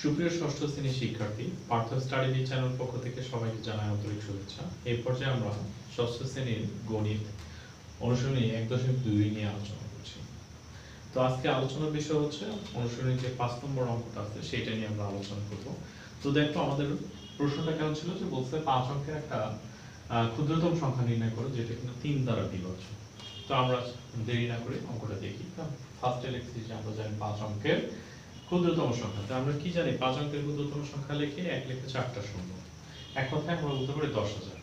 সুপ্রিয় ষষ্ঠ শ্রেণির শিক্ষার্থী, পার্থ স্টাডি চ্যানেল পক্ষ থেকে সবাইকে জানাই আন্তরিক শুভেচ্ছা। এই পর্যায়ে আমরা ষষ্ঠ শ্রেণির গণিত অনুশীলনী এক দশমিক দুই নিয়ে আলোচনা করছি। তো আজকে আলোচনার বিষয় হচ্ছে অনুশীলনীর যে পাঁচ নম্বর অঙ্কটা আছে সেটা নিয়ে আমরা আলোচনা করব। তো দেখো, আমাদের প্রশ্নটা কেমন ছিল যে বলছে পাঁচ অঙ্কের একটা ক্ষুদ্রতম সংখ্যা নির্ণয় করো, যেটা কিনা তিন দ্বারা বিভাজ্য তো আমরা দেরি না করে অঙ্কটা দেখি। ফার্স্টে লিখছি যে আমরা জানি পাঁচ অঙ্কের ক্ষুদ্রতম সংখ্যা। তো আমরা কি জানি? পাঁচ অঙ্কের ক্ষুদ্রতম সংখ্যা লিখে এক লিখে চারটা শূন্য। এক কথায় আমরা বলতে পারি দশ হাজার।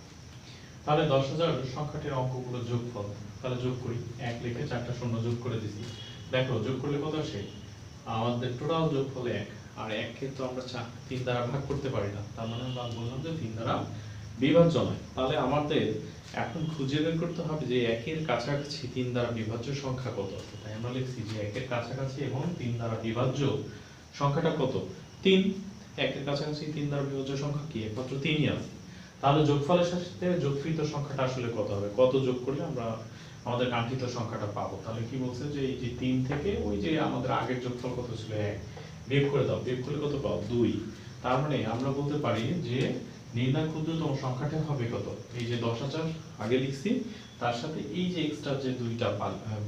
তাহলে দশ হাজার সংখ্যাটির অঙ্কগুলো যোগফল। তাহলে যোগ করি। এক লিখে চারটা শূন্য যোগ করে দিছি। দেখো, যোগ করলে কত আসে? আমাদের টোটাল যোগফল এক। আর এককে তো আমরা তিন দ্বারা ভাগ করতে পারি না। তার মানে আমরা বললাম যে তিন দ্বারা বিভাজ্য নয়। তাহলে আমাদের এখন খুঁজে বের করতে হবে যে একের কাছাকাছি তিন দ্বারা বিভাজ্য সংখ্যা কত তাই আমরা লিখছি যে একের কাছাকাছি এবং তিন দ্বারা বিভাজ্য সংখ্যাটা কত? তিন। একের কাছাকাছি তিন দ্বারা বিভাজ্য সংখ্যা কি? একমাত্র তিনই আছে। তাহলে যোগফলের সাথে যোগকৃত সংখ্যাটা আসলে কত হবে? কত যোগ করলে আমরা আমাদের কাঙ্ক্ষিত সংখ্যাটা পাবো? তাহলে কি বলছে যে এই যে তিন থেকে ওই যে আমাদের আগের যোগফল কত ছিল? এক। বিয়োগ করে দাও। বিয়োগ করলে কত পাও? দুই। তার মানে আমরা বলতে পারি যে নির্ণয় ক্ষুদ্রতম সংখ্যাটা হবে কত? এই যে দশ হাজার আগে লিখছি, তার সাথে এই যে এক্সট্রা যে দুইটা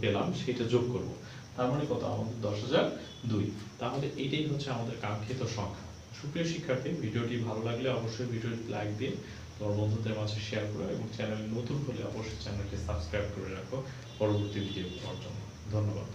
পেলাম, সেটা যোগ করব। তার মানে কত? আমাদের দশ হাজার দুই। তাহলে এটাই হচ্ছে আমাদের কাঙ্ক্ষিত সংখ্যা। সুপ্রিয় শিক্ষার্থী, ভিডিওটি ভালো লাগলে অবশ্যই ভিডিওটি লাইক দিয়ে তোমার বন্ধুদের মাঝে শেয়ার করো এবং চ্যানেল নতুন হলে অবশ্যই চ্যানেলটি সাবস্ক্রাইব করে রাখো। পরবর্তী ভিডিও পাওয়ার জন্য ধন্যবাদ।